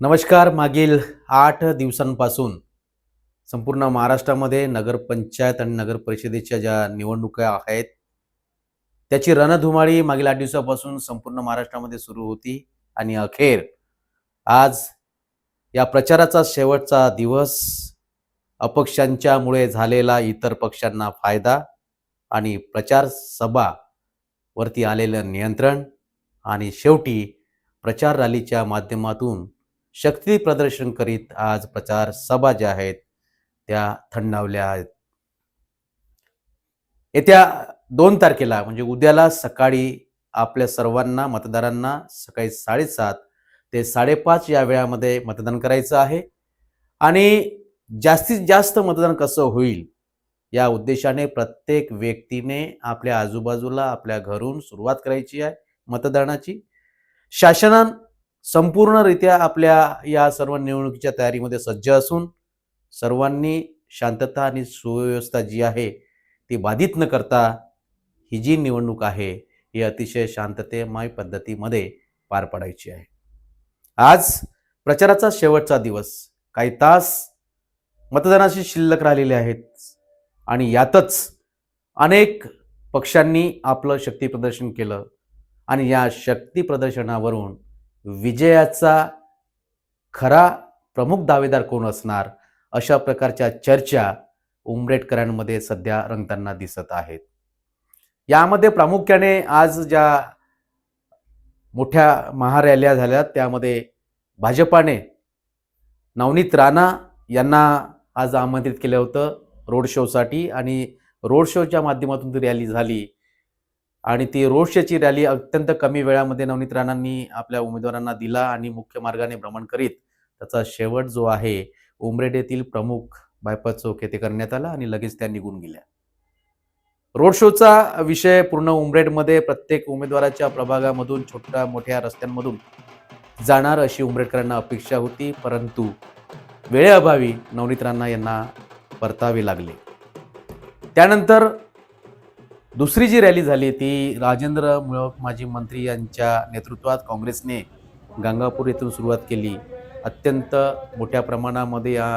नमस्कार मागील आठ दिवसांपासून संपूर्ण महाराष्ट्रामध्ये नगरपंचायत आणि नगर परिषदेच्या ज्या निवडणुका आहेत त्याची रणधुमाळी मागील आठ दिवसापासून संपूर्ण महाराष्ट्रामध्ये सुरू होती. आणि अखेर आज या प्रचाराचा शेवटचा दिवस अपक्षांच्यामुळे झालेला इतर पक्षांना फायदा आणि प्रचार सभा वरती आलेलं नियंत्रण. आणि शेवटी प्रचार रॅलीच्या माध्यमातून शक्ती प्रदर्शन करीत आज प्रचार सभा ज्या आहेत त्या थंडावल्या आहेत. येत्या दोन तारखेला म्हणजे उद्याला सकाळी आपल्या सर्वांना मतदारांना सकाळी साडेसात ते साडेपाच या वेळामध्ये मतदान करायचं आहे. आणि जास्तीत जास्त मतदान कसं होईल या उद्देशाने प्रत्येक व्यक्तीने आपल्या आजूबाजूला आपल्या घरून सुरुवात करायची आहे मतदानाची. शासनान संपूर्णरित्या आपल्या या सर्व निवडणुकीच्या तयारीमध्ये सज्ज असून सर्वांनी शांतता आणि सुव्यवस्था जी आहे ती बाधित न करता ही जी निवडणूक आहे ही अतिशय शांततेमय पद्धतीमध्ये पार पाडायची आहे. आज प्रचाराचा शेवटचा दिवस. काही तास मतदानाशी शिल्लक राहिलेले आहेत आणि यातच अनेक पक्षांनी आपलं शक्ती प्रदर्शन केलं आणि या शक्ती प्रदर्शनावरून विजयाचा खरा प्रमुख दावेदार कोण असणार अशा प्रकारच्या चर्चा उमरेटकरांमध्ये सध्या रंगताना दिसत आहेत. यामध्ये प्रामुख्याने आज ज्या मोठ्या महारॅल्या झाल्या त्यामध्ये भाजपाने नवनीत राणा यांना आज आमंत्रित केलं होतं रोड शोसाठी आणि रोड शोच्या माध्यमातून ती रॅली झाली. आणि ती रोड शोची रॅली अत्यंत कमी वेळामध्ये नवनीत राणांनी आपल्या उमेदवारांना दिला आणि मुख्य मार्गाने भ्रमण करीत त्याचा शेवट जो आहे उमरेड येथील प्रमुख बायपास चौक येथे करण्यात आला आणि लगेच त्या निघून गेल्या. रोड शोचा विषय पूर्ण उमरेडमध्ये प्रत्येक उमेदवाराच्या प्रभागामधून छोट्या मोठ्या रस्त्यांमधून जाणार अशी उमरेडकरांना अपेक्षा होती परंतु वेळेअभावी नवनीत राणा यांना परतावे लागले. त्यानंतर दुसरी जी रॅली झाली ती राजेंद्र मुळक माजी मंत्री यांच्या नेतृत्वात काँग्रेसने गंगापूर येथून सुरुवात केली. अत्यंत मोठ्या प्रमाणामध्ये या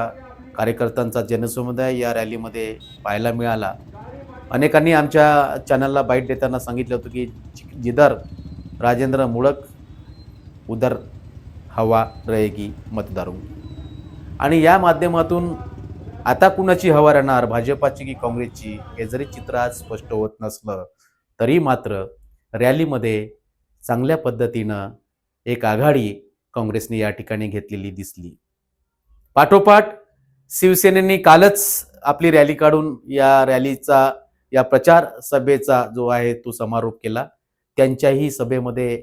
कार्यकर्त्यांचा जनसमुदाय या रॅलीमध्ये पाहायला मिळाला. अनेकांनी आमच्या चॅनलला बाईट देताना सांगितलं होतं की जिधर राजेंद्र मुळक उदर हवा रहेगी मतदारू आणि या माध्यमातून आता कुणाची हवा राहणार? भाजपाची की काँग्रेसची? हे जरी चित्र आज स्पष्ट होत नसलं तरी मात्र रॅलीमध्ये चांगल्या पद्धतीनं एक आघाडी काँग्रेसने या ठिकाणी घेतलेली दिसली. पाठोपाठ शिवसेनेने कालच आपली रॅली काढून या रॅलीचा या प्रचार सभेचा जो आहे तो समारोप केला. त्यांच्याही सभेमध्ये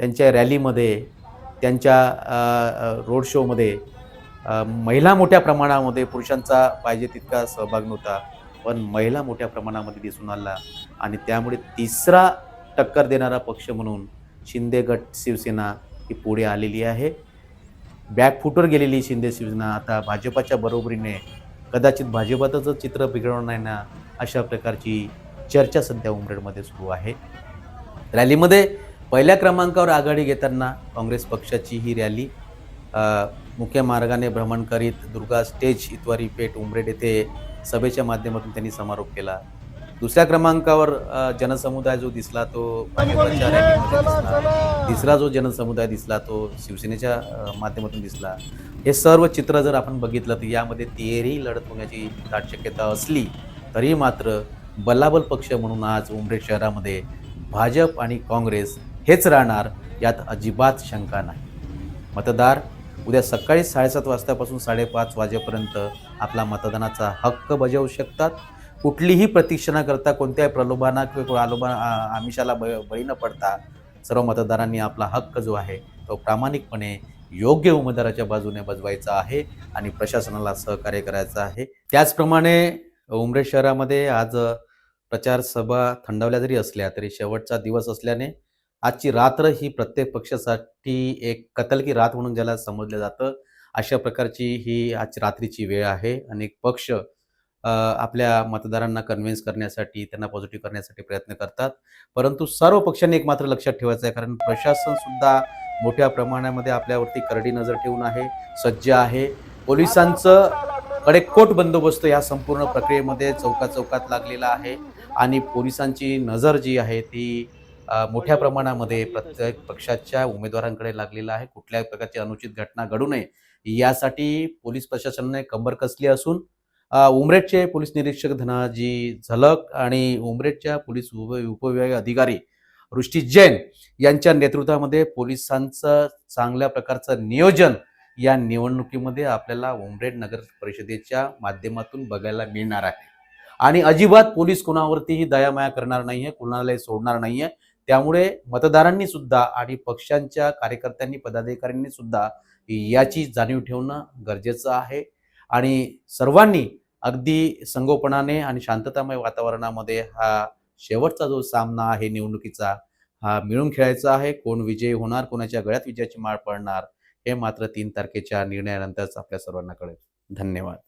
त्यांच्या रॅलीमध्ये त्यांच्या रोड शोमध्ये महिला मोठ्या प्रमाणामध्ये पुरुषांचा पाहिजे तितका सहभाग नव्हता पण महिला मोठ्या प्रमाणामध्ये दिसून आला आणि त्यामुळे तिसरा टक्कर देणारा पक्ष म्हणून शिंदे गट शिवसेना ही पुढे आलेली आहे. बॅकफुटवर गेलेली शिंदे शिवसेना आता भाजपाच्या बरोबरीने कदाचित भाजपाचं चित्र बिघडवणार नाही ना अशा प्रकारची चर्चा सध्या उमरेडमध्ये सुरू आहे. रॅलीमध्ये पहिल्या क्रमांकावर आघाडी घेताना काँग्रेस पक्षाची ही रॅली मुख्य मार्गाने भ्रमण करीत दुर्गा स्टेज इतवारी पेठ उमरेड येथे सभेच्या माध्यमातून त्यांनी समारोप केला. दुसऱ्या क्रमांकावर जनसमुदाय जो दिसला तो तिसरा जो जनसमुदाय दिसला तो शिवसेनेच्या माध्यमातून दिसला. हे सर्व चित्र जर आपण बघितलं तर यामध्ये तिहेरी लढत होण्याची दाट शक्यता असली तरी मात्र बलाबल पक्ष म्हणून आज उमरेड शहरामध्ये भाजप आणि काँग्रेस हेच राहणार यात अजिबात शंका नाही. मतदार उद्या सकाळी साडेसात वाजतापासून साडेपाच वाजेपर्यंत आपला मतदानाचा हक्क बजावू शकतात. कुठलीही प्रतीक्षा न करता कोणत्याही प्रलोभाना किंवा आलोभा आमिषाला ब बळी न पडता सर्व मतदारांनी आपला हक्क जो आहे तो प्रामाणिकपणे योग्य उमेदवाराच्या बाजूने बजवायचा आहे आणि प्रशासनाला सहकार्य करायचं आहे. त्याचप्रमाणे उमरेड शहरामध्ये आज प्रचार सभा थंडावल्या जरी असल्या तरी शेवटचा दिवस असल्याने आजची रात्र ही प्रत्येक पक्षासाठी एक कतल की रात म्हणून ज्याला समजलं जातं अशा प्रकारची ही आज रात्रीची वेळ आहे. अनेक पक्ष आपल्या मतदारांना कन्व्हिन्स करण्यासाठी त्यांना पॉझिटिव्ह करण्यासाठी प्रयत्न करतात. परंतु सर्व पक्षांनी एक मात्र लक्षात ठेवायचं आहे कारण प्रशासन सुद्धा मोठ्या प्रमाणामध्ये आपल्यावरती करडी नजर ठेवून आहे सज्ज आहे. पोलिसांचं कडेकोट बंदोबस्त या संपूर्ण प्रक्रियेमध्ये चौका चौकात लागलेला आहे आणि पोलिसांची नजर जी आहे ती मोठ्या प्रमाणामध्ये प्रत्येक पक्षाच्या उमेदवारांकडे लागलेला आहे. कुठल्याही प्रकारची अनुचित घटना घडू नये यासाठी पोलीस प्रशासनाने कंबर कसली असून उमरेडचे पोलीस निरीक्षक धनाजी झलक आणि उमरेडच्या पोलीस उप उपविभागीय अधिकारी वृष्टी जैन यांच्या नेतृत्वामध्ये पोलिसांचं चांगल्या प्रकारचं नियोजन या निवडणुकीमध्ये आपल्याला उमरेड नगर परिषदेच्या माध्यमातून बघायला मिळणार आहे. आणि अजिबात पोलीस कोणावरतीही दयामाया करणार नाहीये कुणालाही सोडणार नाहीये. त्यामुळे मतदारांनी सुद्धा आणि पक्षांच्या कार्यकर्त्यांनी पदाधिकाऱ्यांनी सुद्धा याची जाणीव ठेवणं गरजेचं आहे. आणि सर्वांनी अगदी संगोपनाने आणि शांततामय वातावरणामध्ये हा शेवटचा जो सामना आहे निवडणुकीचा हा मिळून खेळायचा आहे. कोण विजयी होणार कोणाच्या गळ्यात विजयाची माळ पडणार हे मात्र तीन तारखेच्या निर्णयानंतरच आपल्या सर्वांना कळेल. धन्यवाद.